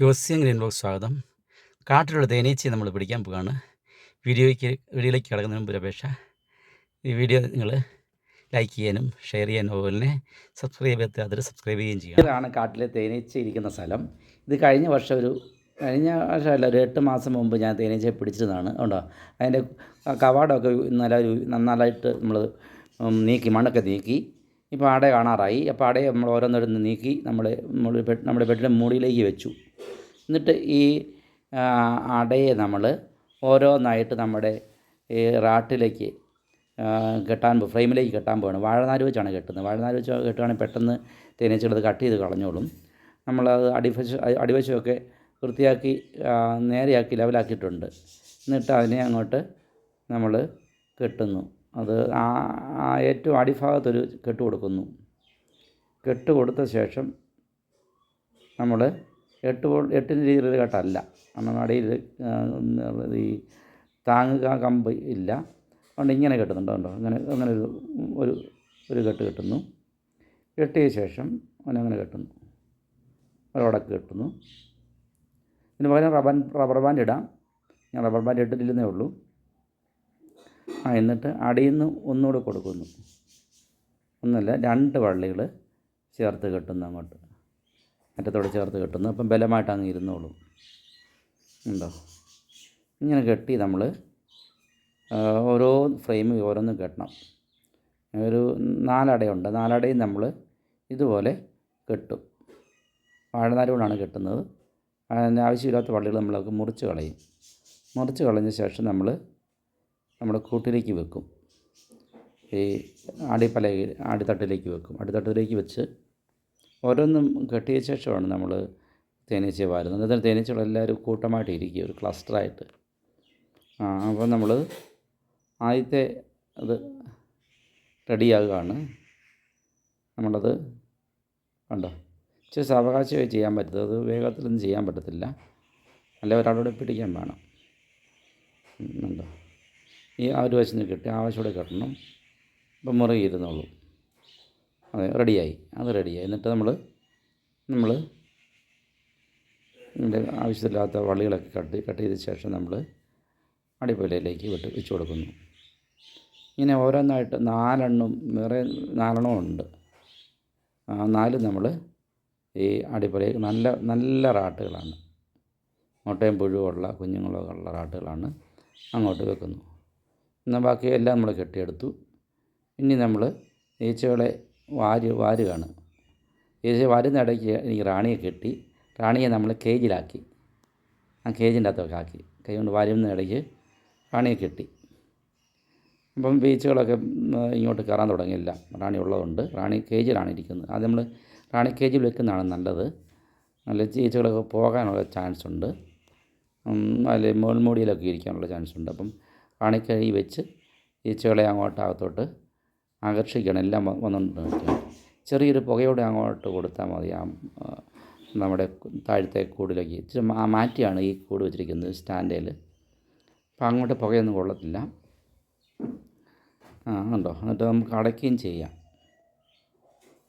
ജോസ്യൻ green സ്വാഗതം. കാട്ടിലുള്ള തേനീച്ചയെ നമ്മൾ പിടിക്കാൻ പോവുകയാണ് വീഡിയോയ്ക്ക് വീഡിയോയിലേക്ക് കിടക്കുന്നതിന് മുമ്പ് അപേക്ഷ. ഈ വീഡിയോ നിങ്ങൾ ലൈക്ക് ചെയ്യാനും ഷെയർ ചെയ്യാനും അതുപോലെ തന്നെ സബ്സ്ക്രൈബ് ചെയ്യാത്തവർ സബ്സ്ക്രൈബ് ചെയ്യുകയും ചെയ്യുക. ഇതാണ് കാട്ടിലെ തേനീച്ച ഇരിക്കുന്ന സ്ഥലം. ഇത് കഴിഞ്ഞ വർഷം ഒരു കഴിഞ്ഞ വർഷമല്ല ഒരു എട്ട് മാസം മുമ്പ് ഞാൻ തേനീച്ചയെ പിടിച്ചിരുന്നതാണ്. ഉണ്ടോ അതിന്റെ കവാടമൊക്കെ നല്ല നന്നായിട്ട് നമ്മൾ നീക്കി മണ്ണൊക്കെ നീക്കി. ഇപ്പോൾ ആടെ കാണാറായി. അപ്പോൾ അടയെ നമ്മൾ ഓരോന്നോരോന്ന് നീക്കി നമ്മൾ നമ്മൾ നമ്മുടെ ബെഡിന്റെ മൂടിയിലേക്ക് വെച്ചു. എന്നിട്ട് ഈ അടയെ നമ്മൾ ഓരോന്നായിട്ട് നമ്മുടെ ഈ റാട്ടിലേക്ക് കെട്ടാൻ ഫ്രെയിമിലേക്ക് കെട്ടാൻ പോവാണ്. വാഴനാര് വെച്ചാണ് കെട്ടുന്നത്. വാഴനാര് വെച്ച് കെട്ടുകയാണെങ്കിൽ പെട്ടെന്ന് തേനീച്ചകളത് കട്ട് ചെയ്ത് കളഞ്ഞോളും. നമ്മളത് അടിവശ അടിവശമൊക്കെ വൃത്തിയാക്കി നേരെയാക്കി ലെവലാക്കിയിട്ടുണ്ട്. എന്നിട്ട് അതിനെ അങ്ങോട്ട് നമ്മൾ കെട്ടുന്നു. അത് ആ ഏറ്റവും അടിഭാഗത്തൊരു കെട്ട് കൊടുക്കുന്നു. കെട്ട് കൊടുത്ത ശേഷം നമ്മൾ എട്ട് വോൾ- എട്ടിന്റെ രീതിയിലുള്ള കേട്ടല്ല. ആ, ഈ താങ്ങുക കമ്പ് ഇല്ല. അതുകൊണ്ട് ഇങ്ങനെ കെട്ടുന്നുണ്ടോ കണ്ടോ? അങ്ങനെ അങ്ങനെ ഒരു ഒരു ഒരു കെട്ട് കെട്ടുന്നു. കെട്ടിയ ശേഷം അവനങ്ങനെ കെട്ടുന്നു. ഒരടക്ക് കെട്ടുന്നു. ഇതിന് പകരം റബൻ റബ്ബർ ബാൻഡ് ഇടാം. ഞാൻ റബ്ബർ ബാൻഡ് ഇട്ടിട്ടില്ലെന്നേ ഉള്ളൂ. ആ എന്നിട്ട് അടിയിൽ നിന്ന് ഒന്നുകൂടെ കൊടുക്കുന്നു. ഒന്നല്ല രണ്ട് വള്ളികൾ ചേർത്ത് കെട്ടുന്നു അങ്ങോട്ട്. അറ്റത്തോടെ ചേർത്ത് കെട്ടുന്നു. അപ്പം ബലമായിട്ട് അങ്ങ് ഇരുന്നോളും. ഉണ്ടോ? ഇങ്ങനെ കെട്ടി നമ്മൾ ഓരോ ഫ്രെയിമും ഓരോന്നും കെട്ടണം. ഒരു നാലടയുണ്ട്. നാലടയും നമ്മൾ ഇതുപോലെ കെട്ടും. വാഴനാരുകൊണ്ടാണ് കെട്ടുന്നത്. ആവശ്യമില്ലാത്ത വള്ളികൾ നമ്മളൊക്കെ മുറിച്ച് കളയും. മുറിച്ച് കളഞ്ഞ ശേഷം നമ്മൾ നമ്മുടെ കൂട്ടിലേക്ക് വെക്കും. ഈ അടിപ്പല അടിത്തട്ടിലേക്ക് വെക്കും. അടിത്തട്ടിലേക്ക് വെച്ച് ഓരോന്നും കെട്ടിയ ശേഷമാണ് നമ്മൾ തേനീച്ച വാരുന്നത്. എന്നിട്ട് തേനീച്ചകളെല്ലാവരും കൂട്ടമായിട്ട് ഇരിക്കുക ഒരു ക്ലസ്റ്ററായിട്ട് ആ അപ്പോൾ നമ്മൾ ആദ്യത്തെ അത് റെഡിയാകുകയാണ് നമ്മളത് കണ്ടോ? ഇച്ചിരി സാവകാശമായി ചെയ്യാൻ പറ്റത്തുള്ളൂ അത് വേഗത്തിലൊന്നും ചെയ്യാൻ പറ്റത്തില്ല. അല്ല ഒരാളോട് പിടിക്കാൻ വേണം. ഉണ്ടോ? ഈ ആ ഒരു വശത്ത് കിട്ടി കെട്ടി ആവശ്യത്തോടെ കെട്ടണം. ഇപ്പം മുറുകി ഇരുന്നോളൂ. അതെ റെഡിയായി. അത് റെഡിയായി. എന്നിട്ട് നമ്മൾ നമ്മൾ ഇതിന്റെ ആവശ്യമില്ലാത്ത വള്ളികളൊക്കെ കട്ട് കട്ട് ചെയ്ത ശേഷം നമ്മൾ അടിപ്പൊലയിലേക്ക് വിട്ട് വെച്ച് കൊടുക്കുന്നു. ഇങ്ങനെ ഓരോന്നായിട്ട് നാലെണ്ണം വേറെ നാലെണ്ണം ഉണ്ട്. നാലും നമ്മൾ ഈ അടിപ്പൊലയിൽ നല്ല നല്ല റാട്ടുകളാണ്. മുട്ടയും പുഴുവുള്ള കുഞ്ഞുങ്ങളൊക്കെ ഉള്ള റാട്ടുകളാണ് അങ്ങോട്ട് വെക്കുന്നു. എന്നാൽ ബാക്കി എല്ലാം നമ്മൾ കെട്ടിയെടുത്തു. ഇനി നമ്മൾ ഈച്ചകളെ വാരി വാരുകയാണ് ഏകദേശം വാരുന്ന ഇടയ്ക്ക് എനിക്ക് റാണിയെ കെട്ടി. റാണിയെ നമ്മൾ കേജിലാക്കി ആ കേജിന്റെ അകത്തൊക്കെ ആക്കി. കൈ കൊണ്ട് വാരുന്ന ഇടയ്ക്ക് റാണിയെ കെട്ടി. അപ്പം ബീച്ചുകളൊക്കെ ഇങ്ങോട്ട് കയറാൻ തുടങ്ങിയില്ല. റാണി ഉള്ളതുകൊണ്ട് റാണി കേജിലാണ് ഇരിക്കുന്നത്. അത് നമ്മൾ റാണി കേജിൽ വെക്കുന്നതാണ് നല്ലത്. നല്ല ചീച്ചകളൊക്കെ പോകാനുള്ള ചാൻസ് ഉണ്ട്. അതിൽ മേൾമൂടിയിലൊക്കെ ഇരിക്കാനുള്ള ചാൻസ് ഉണ്ട്. അപ്പം റാണി കഴുകി വെച്ച് ഈച്ചകളെ അങ്ങോട്ട് അകത്തോട്ട് ആകർഷിക്കണം എല്ലാം വന്നുകൊണ്ട് നിൽക്കുകയാണ് ചെറിയൊരു പുകയോടെ അങ്ങോട്ട് കൊടുത്താൽ മതി. ആ, നമ്മുടെ താഴത്തെ കൂടിലേക്ക് ഇച്ചിരി ആ മാറ്റിയാണ് ഈ കൂട് വെച്ചിരിക്കുന്നത് സ്റ്റാൻഡേൽ. അപ്പം അങ്ങോട്ട് പുകയൊന്നും കൊള്ളത്തില്ല. ആ ഉണ്ടോ എന്നിട്ട് നമുക്ക് അടയ്ക്കുകയും ചെയ്യാം.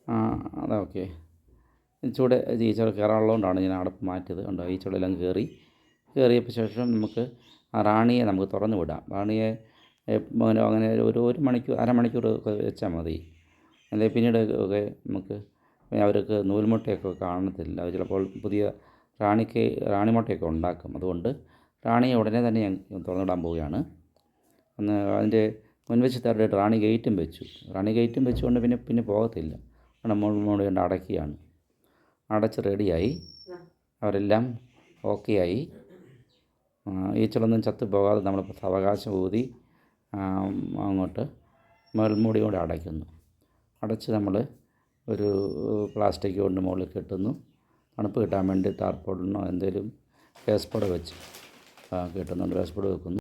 ആ അതാ ഓക്കെ. ചൂട് ഈച്ചകൾ കയറാനുള്ളതുകൊണ്ടാണ് ഞാൻ അടപ്പ് മാറ്റിയത്. ഉണ്ടോ ഈച്ചകളെല്ലാം കയറി. കയറിയപ്പോൾ ശേഷം നമുക്ക് ആ റാണിയെ നമുക്ക് തുറന്നു വിടാം. റാണിയെ എ- അങ്ങനെ ഒരു ഒരു മണിക്കൂർ അരമണിക്കൂർ ഒക്കെ വെച്ചാൽ മതി. അല്ലെങ്കിൽ പിന്നീട് ഒക്കെ നമുക്ക് അവർക്ക് നൂൽമുട്ടയൊക്കെ കാണത്തില്ല. അവർ ചിലപ്പോൾ പുതിയ റാണിക്ക് റാണിമുട്ടയൊക്കെ ഉണ്ടാക്കും. അതുകൊണ്ട് റാണിയെ ഉടനെ തന്നെ ഞാൻ തുറന്നിടാൻ പോവുകയാണ്. അന്ന് അതിന്റെ മുൻവശത്തായിട്ട് റാണി ഗേറ്റും വെച്ചു. റാണി ഗേറ്റും വെച്ചുകൊണ്ട് പിന്നെ പിന്നെ പോകത്തില്ല. നമ്മൾ മോൾ കൊണ്ട് അടയ്ക്കുകയാണ്. അടച്ച് റെഡിയായി. അവരെല്ലാം ഓക്കെ ആയി ഈച്ചകളൊന്നും ചത്തു പോകാതെ നമ്മൾ അവകാശം ഊതി അങ്ങോട്ട് മേൽമൂടി കൊണ്ട് അടയ്ക്കുന്നു. അടച്ച് നമ്മൾ ഒരു പ്ലാസ്റ്റിക് കൊണ്ട് മുകളിൽ കെട്ടുന്നു. തണുപ്പ് കിട്ടാൻ വേണ്ടി ടാർപോളിനോ എന്തെങ്കിലും വേസ്പോഡ് വെച്ച് ആ, കെട്ടുന്നുണ്ട്. വേസ്പോഡ് വെക്കുന്നു.